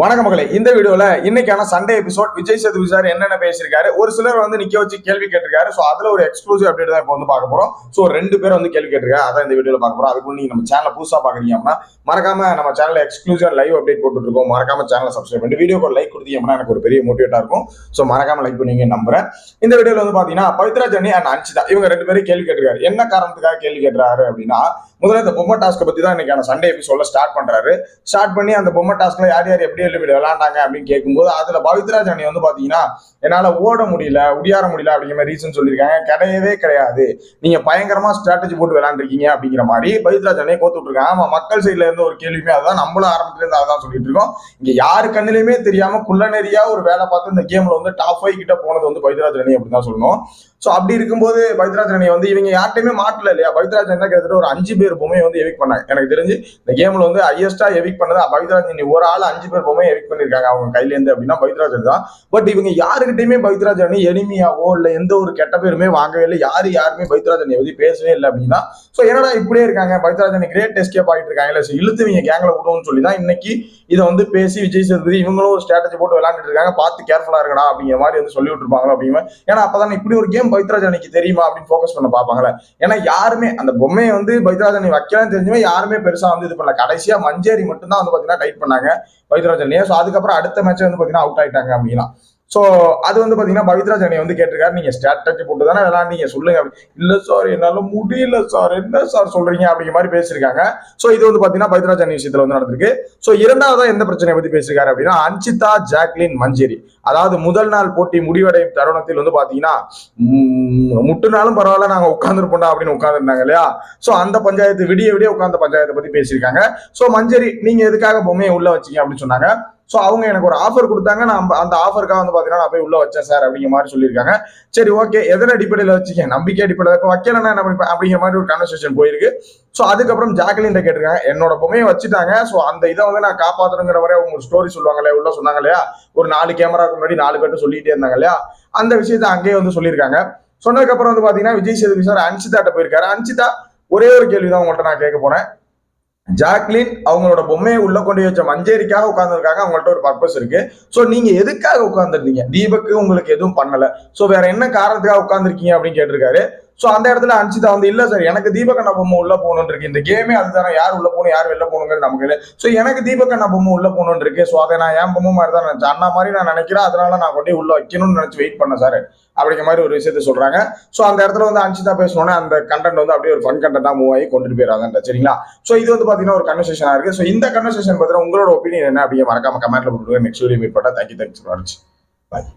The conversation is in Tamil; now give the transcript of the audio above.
வணக்க மகளே. இந்த வீடியோல இன்னைக்கான Sunday episode Vijay Sethupathi sir என்னென்ன பேசியிருக்காரு? ஒரு சிலர் வந்து நிக்க வச்சு கேள்வி கேட்டிருக்காரு. ஸோ அதுல ஒரு எக்ஸ்க்ளூசிவ் அப்டேட் தான் இப்போ வந்து பார்க்க போறோம். ஸோ ரெண்டு பேர் வந்து கேள்வி கேட்டிருக்காரு அதான் இந்த வீடியோல பார்க்க போறோம். அதுக்கு நீங்க நம்ம சேனல் புதுசா பாக்குறீங்க அப்படின்னா மறக்காம நம்ம சேனல் எக்ஸ்க்ளூசிவ் லைவ் அப்டேட் போட்டுட்டு இருக்கோம். மறக்காம சேனலை சப்ஸ்கிரைப் பண்ணி வீடியோக்கு ஒரு லைக் கொடுத்தீங்க அப்படின்னா எனக்கு ஒரு பெரிய மோட்டிவேட்டா இருக்கும். ஸோ மறக்காம லைக் பண்ணீங்க நம்புறேன். இந்த வீடியோல வந்து பாத்தீங்கன்னா பவித்ரா ஜனி அண்ட் அன்சிதா இவங்க ரெண்டு பேரும் கேள்வி கேட்டிருக்காரு. என்ன காரணத்துக்காக கேள்வி கேட்டுறாரு அப்படின்னா முதல்ல இந்த பொம்மை டாஸ்க்கை பற்றி தான் இன்னைக்கான சண்டே எபிசோட ஸ்டார்ட் பண்ணுறாரு ஸ்டார்ட் பண்ணி அந்த பொம்மை டாஸ்க்கில் யார் யார் எப்படி எப்படி விளையாண்டாங்க அப்படின்னு கேட்கும்போது அதில் பவித்ராஜ் அணி வந்து பார்த்தீங்கன்னா என்னால் ஓட முடியல உடியார முடியல அப்படிங்கிற மாதிரி ரீசன் சொல்லியிருக்காங்க. கிடையவே கிடையாது. நீங்கள் பயங்கரமாக ஸ்ட்ராட்டஜி போட்டு விளையாண்டுருக்கீங்க அப்படிங்கிற மாதிரி பவித்ராஜ் அணியை கோத்து விட்டுருக்காங்க. மக்கள் சைடில் இருந்து ஒரு கேள்வியுமே அதுதான். நம்மளும் ஆரம்பத்துலேருந்து அதான் சொல்லிட்டு இருக்கோம். இங்க யாரு தெரியாமல் குள்ள குள்ளநெறியா ஒரு வேலை பார்த்து இந்த கேமில் வந்து டாப் ஃபைவ் கிட்ட போனது வந்து பவித்ராஜ் ஜானி அப்படின்னு தான் சொல்லணும் ஸோ அப்படி இருக்கும்போது பவித்ராஜ் அணியை வந்து இவங்க யார்ட்டையுமே மாட்டல இல்லையா? பவித்ராஜ் அணி கிட்டத்தட்ட ஒரு அஞ்சு பேர் பொம்மையை வந்து எவிக் பண்ணாங்க. எனக்கு தெரிஞ்சு இந்த கேம்ல வந்து ஹையஸ்டா எவிக் பண்ணதா பவித்ராஜன் ஒரு ஆள் அஞ்சு பேர் பொம்மையை எவிக் பண்ணிருக்காங்க அவங்க கையில இருந்து அப்படின்னா பவித்ராஜன் தான். பட் இவங்க யாருக்கிட்டையுமே பவித்ராஜன் எளிமையாவோ இல்ல எந்த ஒரு கெட்ட பேருமே வாங்கவே இல்லை. யாரு யாருமே பவித்ராஜ் பத்தி பேசவே இல்லை அப்படின்னா சோ என்னடா இப்படியே இருக்காங்க? பவித்ராஜன் கிரேட் எஸ்கேப் ஆகிட்டு இருக்காங்க. இல்ல இழுத்து இவங்க கேங்ல விடுவோம்னு சொல்லி தான் இன்னைக்கு இதை வந்து பேசி விஜய் சேதுபதி இவங்களும் ஒரு ஸ்ட்ராட்டஜி போட்டு விளையாண்டுட்டு இருக்காங்க. பார்த்து கேர்ஃபுல்லா இருக்கடா அப்படிங்கிற மாதிரி வந்து சொல்லி விட்டுருப்பாங்களோ அப்படின்னு ஏன்னா அப்பதான் இப்படி ஒரு கேம் பவித்ராஜ் தெரியுமா அப்படின்னு ஃபோக்கஸ் பண்ண பார்ப்பாங்களே ஏன்னா யாருமே அந்த பொம்மையை வந்து பவித்ராஜ் நீ வைக்கலாம்னு தெரிஞ்சுமே யாருமே பெருசா வந்து இது பண்ணல. கடைசியா மஞ்சேரி மட்டும் தான் வந்து பாத்தீங்கன்னா டைட் பண்ணாங்க. பவித்ராஜ் அணியை ஸோ அதுக்கப்புறம் அடுத்த மேட்ச் வந்து பாத்தீங்கன்னா அவுட் ஆயிட்டாங்க அப்படின்னா. ஸோ அது வந்து பார்த்தீங்கன்னா பவித்ராஜ் அணி வந்து கேட்டிருக்காரு. நீங்கள் ஸ்ட்ராட்டஜி போட்டு தானே விளாண்டீங்க சொல்லுங்க. அப்படி. இல்லை சார் என்னால் முடியல சார் என்ன சார் சொல்கிறீங்க அப்படிங்கிற மாதிரி பேசியிருக்காங்க. ஸோ இது வந்து பார்த்தீங்கன்னா பவித்ராஜ் சனி விஷயத்தில் வந்து நடந்திருக்கு. ஸோ இரண்டாவதாக எந்த பிரச்சனையை பற்றி பேசியிருக்காரு அப்படின்னா அன்சிதா ஜாக்லின் மஞ்சேரி. அதாவது முதல் நாள் போட்டி முடிவடையும் தருணத்தில் வந்து பார்த்தீங்கன்னா முட்டுனாலும் பரவாயில்ல நாங்கள் உட்காந்துருப்போம்டா அப்படின்னு உட்காந்துருந்தாங்க இல்லையா? ஸோ அந்த பஞ்சாயத்து விடிய விடிய உட்காந்த பஞ்சாயத்தை பற்றி பேசியிருக்காங்க. ஸோ மஞ்சரி நீங்கள் எதுக்காக பொம்மையை உள்ள வச்சீங்க அப்படின்னு சொன்னாங்க? ஸோ அவங்க எனக்கு ஒரு ஆஃபர் கொடுத்தாங்க. நான் அந்த- ஆஃபருக்காக வந்து பார்த்தீங்கன்னா நான் போய் உள்ள வச்சேன் சார் அப்படிங்கிற மாதிரி சொல்லியிருக்காங்க. சரி ஓகே எதன் அடிப்படையில் வச்சீங்க? நம்பிக்கை அடிப்படையில். இப்போ வைக்கலன்னா என்ன பண்ணிப்பேன் அப்படிங்கிற மாதிரி ஒரு கான்வர்சேஷன் போயிருக்கு. ஸோ அதுக்கப்புறம் ஜாக்லின் கேட்டிருக்காங்க. என்னோட பொம்மையை வச்சுட்டாங்க. ஸோ அந்த இதை வந்து நான் காப்பாற்றணுங்கிற மாதிரி அவங்க ஒரு ஸ்டோரி சொல்லுவாங்களே உள்ள சொன்னாங்க இல்லையா? ஒரு நாலு கேமராக்கு முன்னாடி நாலு பேர்ட்டு சொல்லிட்டே இருந்தாங்க இல்லையா? அந்த விஷயத்தை அங்கேயே வந்து சொல்லியிருக்காங்க. சொன்னதுக்கப்புறம் வந்து பார்த்தீங்கன்னா விஜய் சேதுபதி சார் அன்சிதாட்ட போயிருக்காரு. அன்சிதா ஒரே ஒரு கேள்வி தான் உங்கள்கிட்ட நான் கேட்க போறேன். ஜாக்லின் அவங்களோட பொம்மையை உள்ள கொண்டு வச்ச மஞ்சேரிக்காக உட்கார்ந்துருக்காங்க. அவங்கள்ட்ட ஒரு பர்பஸ் இருக்கு. ஸோ நீங்க எதுக்காக உட்கார்ந்துருந்தீங்க? தீபக்கு உங்களுக்கு எதுவும் பண்ணல. ஸோ வேற என்ன காரணத்துக்காக உட்கார்ந்துருக்கீங்க அப்படின்னு கேட்டிருக்காரு. ஸோ அந்த இடத்துல அன்சிதா வந்து இல்லை சார் எனக்கு தீபகண்ணா பொம்மை உள்ள போகணுன்னு இருக்கு இந்த கேமே அதுதானே. யார் உள்ள போகணும் யார் வெளில போகணுங்கிறது நமக்கு இல்லை. ஸோ எனக்கு தீபகண்ணா பொம்மை உள்ள போகணுன்னு இருக்கு ஸோ அதை நான் ஏன் பொம்மை மாதிரி தான் நினைச்சேன். அண்ணா மாதிரி நான் நினைக்கிறேன். அதனால நான் கொண்டு உள்ள வைக்கணும்னு நினைச்சு வெயிட் பண்ணேன் சார் அப்படிங்கிற மாதிரி ஒரு விஷயத்த சொல்றாங்க. ஸோ அந்த இடத்துல வந்து அன்சிதா பேசணுன்னே அந்த கண்டென்ட் வந்து அப்படியே ஒரு ஃபன் கண்டென்ட்டா மூவ் ஆகி கொண்டுட்டு போயிடாதான் சரிங்களா? ஸோ இது வந்து பார்த்தீங்கன்னா ஒரு கன்வர்சேஷனாக இருக்கு. ஸோ இந்த கன்வர்சேஷன் பார்த்தீங்கன்னா உங்களோட ஒப்பீனியன் என்ன அப்படிங்க மறக்காம கமெண்ட்ல போட்டுருங்க நெக்ஸ்ட் வீடியோ மீட் பண்ணா தேங்க்யூ தேங்க்ஸ் பாய்